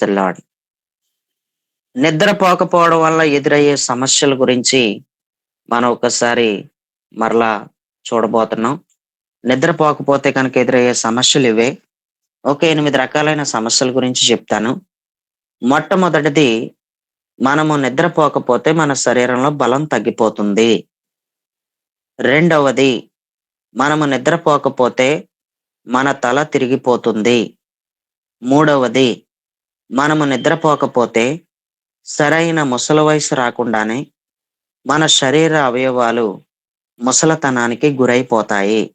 తెల్లాడు. నిద్రపోకపోవడం వల్ల ఎదురయ్యే సమస్యల గురించి మనం ఒకసారి మరలా చూడబోతున్నాం. నిద్రపోకపోతే కనుక ఎదురయ్యే సమస్యలు ఇవే. ఒక ఎనిమిది రకాలైన సమస్యల గురించి చెప్తాను. మొట్టమొదటిది మనము నిద్రపోకపోతే మన శరీరంలో బలం తగ్గిపోతుంది. రెండవది మనము నిద్రపోకపోతే మన తల తిరిగిపోతుంది. మూడవది మనము నిద్రపోకపోతే సరైన ముసలి వయసు రాకుండానే మన శరీర అవయవాలు ముసలతనానికి గురైపోతాయి.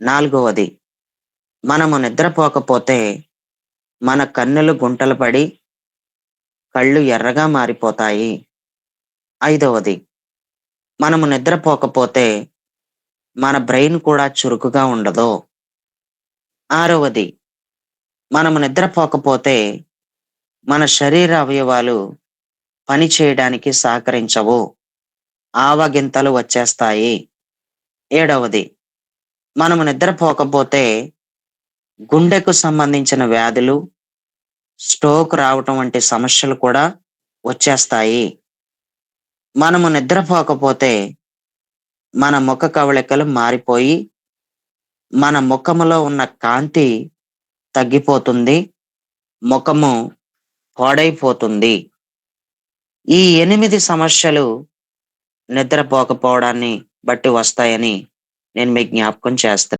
నాలుగవది మనము నిద్రపోకపోతే మన కన్నులు గుంటలు పడి కళ్ళు ఎర్రగా మారిపోతాయి. ఐదవది మనము నిద్రపోకపోతే మన బ్రెయిన్ కూడా చురుకుగా ఉండదు. ఆరవది మనము నిద్రపోకపోతే మన శరీర అవయవాలు పని చేయడానికి సహకరించవు. ఆవగింతలు వచ్చేస్తాయి. ఏడవది మనము నిద్రపోకపోతే గుండెకు సంబంధించిన వ్యాధులు స్ట్రోక్ రావటం వంటి సమస్యలు కూడా వచ్చేస్తాయి. మనము నిద్రపోకపోతే మన ముఖ కవళికలు మారిపోయి మన ముఖములో ఉన్న కాంతి తగ్గిపోతుంది. ముఖము పాడైపోతుంది. ఈ ఎనిమిది సమస్యలు నిద్రపోకపోవడాన్ని బట్టి వస్తాయని నేను మీకు జ్ఞాపకం చేస్తున్నాను.